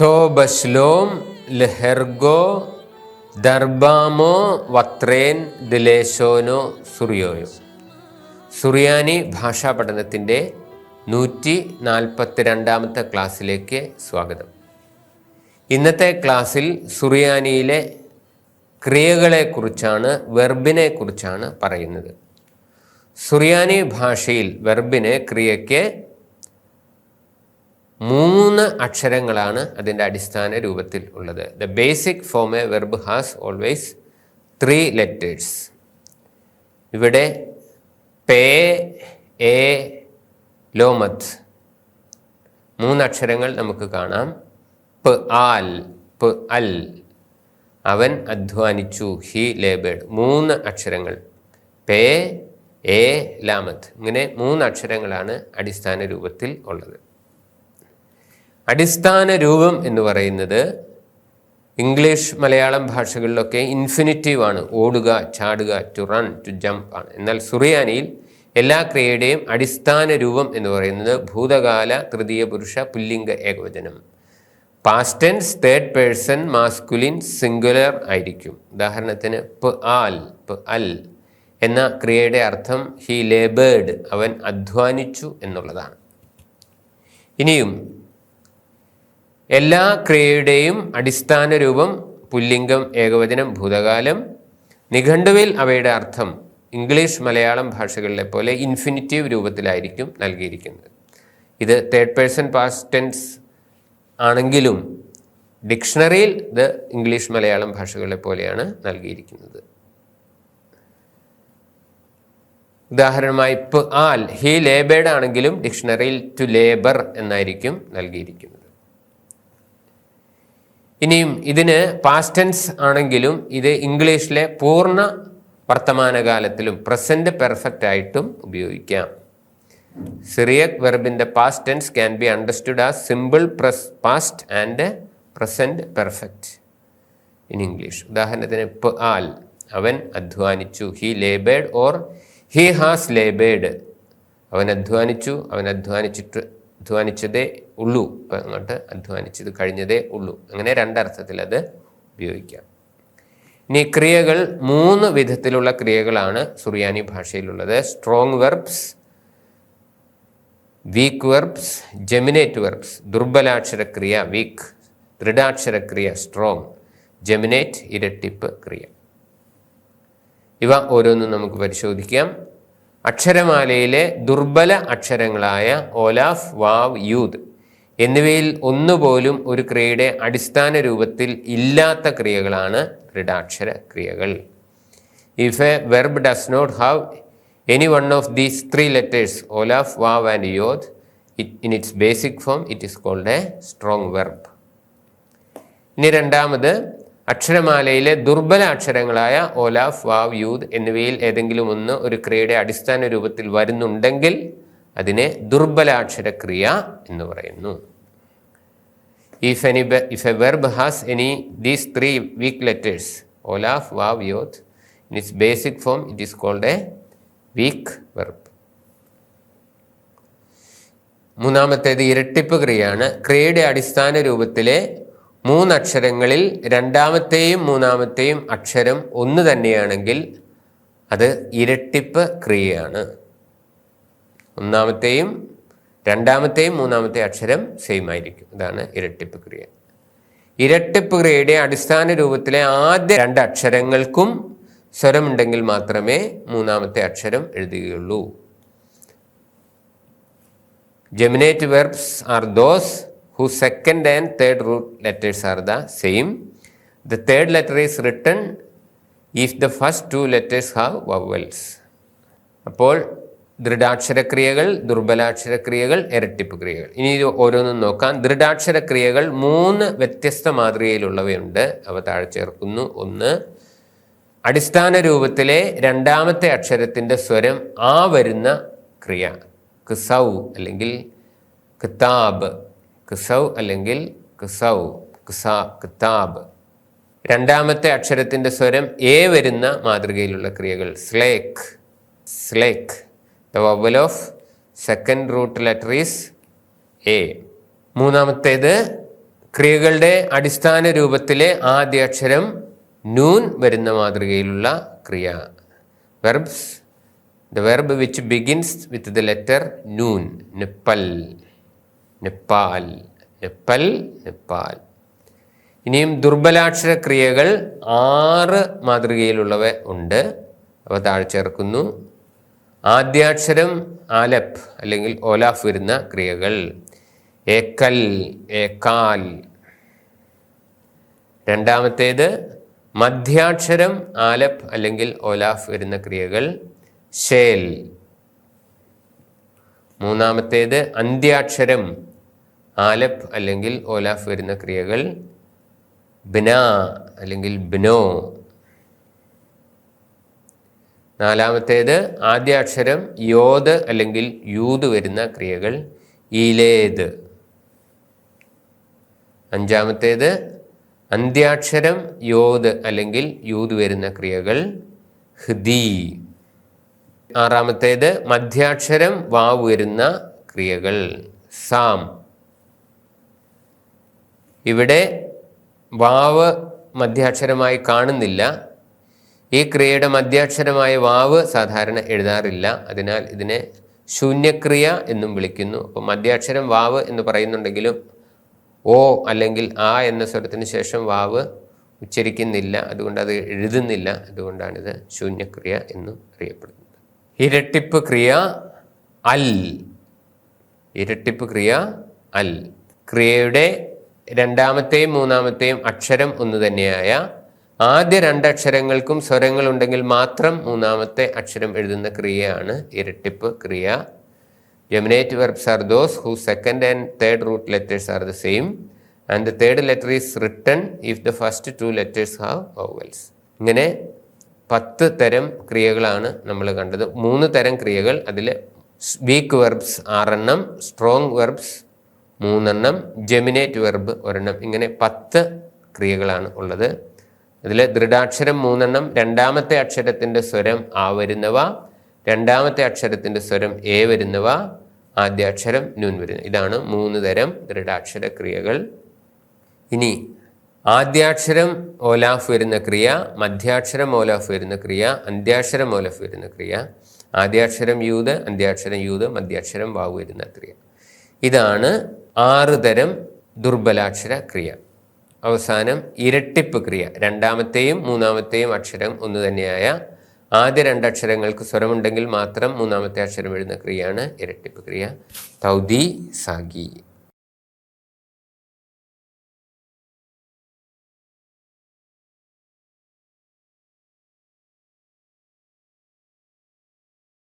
തോബശ്ലോം ലെഹെർഗോ ദർബാമോ വത്രേൻ ദിലേശോനോ സുറിയോയോ. സുറിയാനി ഭാഷാ പഠനത്തിന്റെ നൂറ്റി നാൽപ്പത്തി രണ്ടാമത്തെ ക്ലാസ്സിലേക്ക് സ്വാഗതം. ഇന്നത്തെ ക്ലാസ്സിൽ സുറിയാനിയിലെ ക്രിയകളെക്കുറിച്ചാണ് വെർബിനെ കുറിച്ചാണ് പറയുന്നത്. സുറിയാനി ഭാഷയിൽ വെർബിനെ ക്രിയയ്ക്ക് മൂന്ന് അക്ഷരങ്ങളാണ് അതിന്റെ അടിസ്ഥാന രൂപത്തിൽ ഉള്ളത്. The basic form a verb has always three letters ഇവിടെ പേ എ ലോമത്ത്. മൂന്നക്ഷരങ്ങൾ നമുക്ക് കാണാം. പ് ആൽ പ് അൽ. അവൻ അധ്വാനിച്ചു ഹി ലേബേഡ്. മൂന്ന് അക്ഷരങ്ങൾ. പേ എ ലാമത്ത്. ഇങ്ങനെ മൂന്ന് അക്ഷരങ്ങളാണ് അടിസ്ഥാന രൂപത്തിൽ ഉള്ളത്. അടിസ്ഥാന രൂപം എന്ന് പറയുന്നത് ഇംഗ്ലീഷ് മലയാളം ഭാഷകളിലൊക്കെ ഇൻഫിനിറ്റീവ് ആണ്. ഓടുക ചാടുക ടു റൺ ടു ജംപ് ആണ്. എന്നാൽ സുറിയാനിയിൽ എല്ലാ ക്രിയയുടെയും അടിസ്ഥാന രൂപം എന്ന് പറയുന്നത് ഭൂതകാല തൃതീയ പുരുഷ പുല്ലിംഗ ഏകവചനം. Past tense third person masculine singular ആയിരിക്കും. ഉദാഹരണത്തിന് പ് ആൽ പ് അൽ എന്ന ക്രിയയുടെ അർത്ഥം ഹി ലേബേർഡ് അവൻ അധ്വാനിച്ചു എന്നുള്ളതാണ്. ഇനിയും എല്ലാ ക്രിയയുടെയും അടിസ്ഥാന രൂപം പുല്ലിംഗം ഏകവചനം ഭൂതകാലം. നിഘണ്ടുവിൽ അവയുടെ അർത്ഥം ഇംഗ്ലീഷ് മലയാളം ഭാഷകളിലെ പോലെ ഇൻഫിനിറ്റീവ് രൂപത്തിലായിരിക്കും നൽകിയിരിക്കുന്നത്. ഇത് തേർഡ് പേഴ്സൺ പാസ്റ്റ് ടെൻസ് ആണെങ്കിലും ഡിക്ഷണറിയിൽ ഇത് ഇംഗ്ലീഷ് മലയാളം ഭാഷകളെ പോലെയാണ് നൽകിയിരിക്കുന്നത്. ഉദാഹരണമായി ആൽ ഹി ലേബേഡ് ആണെങ്കിലും ഡിക്ഷണറിയിൽ ടു ലേബർ എന്നായിരിക്കും നൽകിയിരിക്കുന്നത്. ഇനിയും ഇതിന് പാസ്റ്റൻസ് ആണെങ്കിലും ഇത് ഇംഗ്ലീഷിലെ പൂർണ വർത്തമാനകാലത്തിലും പ്രസന്റ് പെർഫെക്റ്റ് ആയിട്ടും ഉപയോഗിക്കാം. Syriac വെർബിന്റെ past tense can be understood as simple pres past and present perfect in English. ഉദാഹരണത്തിന് പ് ആൽ അവൻ അധ്വാനിച്ചു. He laboured or he has laboured അവൻ അധ്വാനിച്ചു അവൻ അധ്വാനിച്ചിട്ട് അധ്വാനിച്ചതേ ഉള്ളൂ. ഇപ്പം അങ്ങോട്ട് അധ്വാനിച്ചത് കഴിഞ്ഞതേ ഉള്ളൂ. അങ്ങനെ രണ്ടർത്ഥത്തിൽ അത് ഉപയോഗിക്കാം. ഇനി ക്രിയകൾ മൂന്ന് വിധത്തിലുള്ള ക്രിയകളാണ് Suriyani ഭാഷയിലുള്ളത്. Strong verbs weak verbs geminate verbs ദുർബലാക്ഷര ക്രിയ വീക്ക് ദൃഢാക്ഷരക്രിയ സ്ട്രോങ് ജെമിനേറ്റ് ഇരട്ടിപ്പ് ക്രിയ. ഇവ ഓരോന്നും നമുക്ക് പരിശോധിക്കാം. അക്ഷരമാലയിലെ ദുർബല അക്ഷരങ്ങളായ ഓലാഫ് വാവ് യൂത് എന്നിവയിൽ ഒന്നുപോലും ഒരു ക്രിയയുടെ അടിസ്ഥാന രൂപത്തിൽ ഇല്ലാത്ത ക്രിയകളാണ് ദൃഢാക്ഷര ക്രിയകൾ. If a verb does not have any one of these three letters Olaf wow and യോത് in its basic form it is called a strong verb ഇനി രണ്ടാമത് അക്ഷരമാലയിലെ ദുർബല അക്ഷരങ്ങളായ ഓലാഫ് വാവ് യൂത് എന്നിവയിൽ ഏതെങ്കിലും ഒന്ന് ഒരു ക്രിയയുടെ അടിസ്ഥാന രൂപത്തിൽ വരുന്നുണ്ടെങ്കിൽ അതിനെ ദുർബലാക്ഷരക്രിയ എന്ന് പറയുന്നു. If any if a verb has any these three weak letters Olaf വാവ് യോത്ത് in its basic form it is called a weak verb മൂന്നാമത്തേത് ഇരട്ടിപ്പ് ക്രിയയാണ്. ക്രിയയുടെ അടിസ്ഥാന രൂപത്തിലെ മൂന്നക്ഷരങ്ങളിൽ രണ്ടാമത്തെയും മൂന്നാമത്തെയും അക്ഷരം ഒന്ന് തന്നെയാണെങ്കിൽ അത് ഇരട്ടിപ്പ് ക്രിയയാണ്. ഒന്നാമത്തെയും രണ്ടാമത്തെയും മൂന്നാമത്തെ അക്ഷരം സെയിം ആയിരിക്കും. ഇതാണ് ഇരട്ടിപ്പ് ക്രിയ. ഇരട്ടിപ്പ് ക്രിയയുടെ അടിസ്ഥാന രൂപത്തിലെ ആദ്യ രണ്ട് അക്ഷരങ്ങൾക്കും സ്വരമുണ്ടെങ്കിൽ മാത്രമേ മൂന്നാമത്തെ അക്ഷരം എഴുതുകയുള്ളൂ. Geminate verbs are those who second and third root letters are the same. The third letter is written if the first two letters have vowels. അപ്പോൾ ദൃഢാക്ഷരക്രിയകൾ ദുർബലാക്ഷരക്രിയകൾ ഇരട്ടിപ്പ് ക്രിയകൾ. ഇനി ഇത് ഓരോന്നും നോക്കാം. ദൃഢാക്ഷരക്രിയകൾ മൂന്ന് വ്യത്യസ്ത മാതൃകയിലുള്ളവയുണ്ട്. അവ താഴെ ചേർക്കുന്നു. ഒന്ന് അടിസ്ഥാന രൂപത്തിലെ രണ്ടാമത്തെ അക്ഷരത്തിന്റെ സ്വരം ആ വരുന്ന ക്രിയ. കിസൗ അല്ലെങ്കിൽ കിതാബ് കിസൗ അല്ലെങ്കിൽ കിസൗ കിസാ കിതാബ് രണ്ടാമത്തെ അക്ഷരത്തിന്റെ സ്വരം എ വരുന്ന മാതൃകയിലുള്ള ക്രിയകൾ. സ്ലേക്ക് സ്ലേക്ക് the vowel of second root letter is a. മൂന്നാമത്തേത് ക്രിയകളുടെ അടിസ്ഥാന രൂപത്തിലെ ആദ്യ അക്ഷരം നൂൻ വരുന്ന മാതൃകയിലുള്ള ക്രിയ. Verbs the verb which begins with the letter നൂൻ നിപ്പൽ നിപ്പാൽ നെപ്പൽ നെപ്പാൽ ഇനിയും ദുർബലാക്ഷര ക്രിയകൾ ആറ് മാതൃകയിലുള്ളവ ഉണ്ട്. അവ താഴെ ചേർക്കുന്നു. ആദ്യാക്ഷരം ആലപ് അല്ലെങ്കിൽ ഓലാഫ് വരുന്ന ക്രിയകൾ. ഏക്കൽ ഏക്കാൽ. രണ്ടാമത്തേത് മധ്യാക്ഷരം ആലപ് അല്ലെങ്കിൽ ഓലാഫ് വരുന്ന ക്രിയകൾ. ഷേൽ. മൂന്നാമത്തേത് അന്ത്യാക്ഷരം ആലപ്പ് അല്ലെങ്കിൽ ഓലാഫ് വരുന്ന ക്രിയകൾ ബിനാ അല്ലെങ്കിൽ ബിനോ. നാലാമത്തേത് ആദ്യ അക്ഷരം യോത് അല്ലെങ്കിൽ യൂത് വരുന്ന ക്രിയകൾ ഇലേത് അഞ്ചാമത്തേത് അന്ത്യാക്ഷരം യോത് അല്ലെങ്കിൽ യൂത് വരുന്ന ക്രിയകൾ ഹൃദി. ആറാമത്തേത് മധ്യാക്ഷരം വാവ് വരുന്ന ക്രിയകൾ സാം. ഇവിടെ വാവ് മധ്യാക്ഷരമായി കാണുന്നില്ല. ഈ ക്രിയയുടെ മധ്യാക്ഷരമായ വാവ് സാധാരണ എഴുതാറില്ല. അതിനാൽ ഇതിനെ ശൂന്യക്രിയ എന്നും വിളിക്കുന്നു. അപ്പോൾ മധ്യാക്ഷരം വാവ് എന്ന് പറയുന്നുണ്ടെങ്കിലും ഓ അല്ലെങ്കിൽ ആ എന്ന സ്വരത്തിന് ശേഷം വാവ് ഉച്ചരിക്കുന്നില്ല. അതുകൊണ്ട് അത് എഴുതുന്നില്ല. അതുകൊണ്ടാണിത് ശൂന്യക്രിയ എന്നും അറിയപ്പെടുന്നത്. ഇരട്ടിപ്പ് ക്രിയ അൽ. ഇരട്ടിപ്പ് ക്രിയ അൽ. ക്രിയയുടെ രണ്ടാമത്തെയും മൂന്നാമത്തെയും അക്ഷരം ഒന്ന് തന്നെയായ ആദ്യ രണ്ടക്ഷരങ്ങൾക്കും സ്വരങ്ങളുണ്ടെങ്കിൽ മാത്രം മൂന്നാമത്തെ അക്ഷരം എഴുതുന്ന ക്രിയയാണ് ഇരട്ടിപ്പ് ക്രിയ. Geminate verbs are those who second and third root letters are the same and the third letter is written if the first two letters have vowels ഇങ്ങനെ പത്ത് തരം ക്രിയകളാണ് നമ്മൾ കണ്ടത്. മൂന്ന് തരം ക്രിയകൾ അതിൽ വീക്ക് വെർബ്സ് ആറെണ്ണം സ്ട്രോങ് വെർബ്സ് മൂന്നെണ്ണം ജെമിനേറ്റ് വെർബ് ഒരെണ്ണം. ഇങ്ങനെ പത്ത് ക്രിയകളാണ് ഉള്ളത്. ഇതിൽ ദൃഢാക്ഷരം മൂന്നെണ്ണം രണ്ടാമത്തെ അക്ഷരത്തിന്റെ സ്വരം ആ വരുന്നവ രണ്ടാമത്തെ അക്ഷരത്തിന്റെ സ്വരം എ വരുന്നവ ആദ്യ അക്ഷരം നൂൻ വരുന്നത് ഇതാണ് മൂന്ന് തരം ദൃഢാക്ഷര ക്രിയകൾ. ഇനി ആദ്യാക്ഷരം ഓലാഫ് വരുന്ന ക്രിയ മധ്യാക്ഷരം ഓലാഫ് വരുന്ന ക്രിയ അന്ത്യാക്ഷരം ഓലാഫ് വരുന്ന ക്രിയ ആദ്യാക്ഷരം യൂത് അന്ത്യാക്ഷരം യൂത് മധ്യാക്ഷരം വാവ് വരുന്ന ക്രിയ. ഇതാണ് ആറ് തരം ദുർബലാക്ഷര ക്രിയ. അവസാനം ഇരട്ടിപ്പ് ക്രിയ. രണ്ടാമത്തെയും മൂന്നാമത്തെയും അക്ഷരം ഒന്ന് തന്നെയായ ആദ്യ രണ്ടക്ഷരങ്ങൾക്ക് സ്വരമുണ്ടെങ്കിൽ മാത്രം മൂന്നാമത്തെ അക്ഷരം എഴുതുന്ന ക്രിയയാണ് ഇരട്ടിപ്പ് ക്രിയ. തൗദി സാഗി.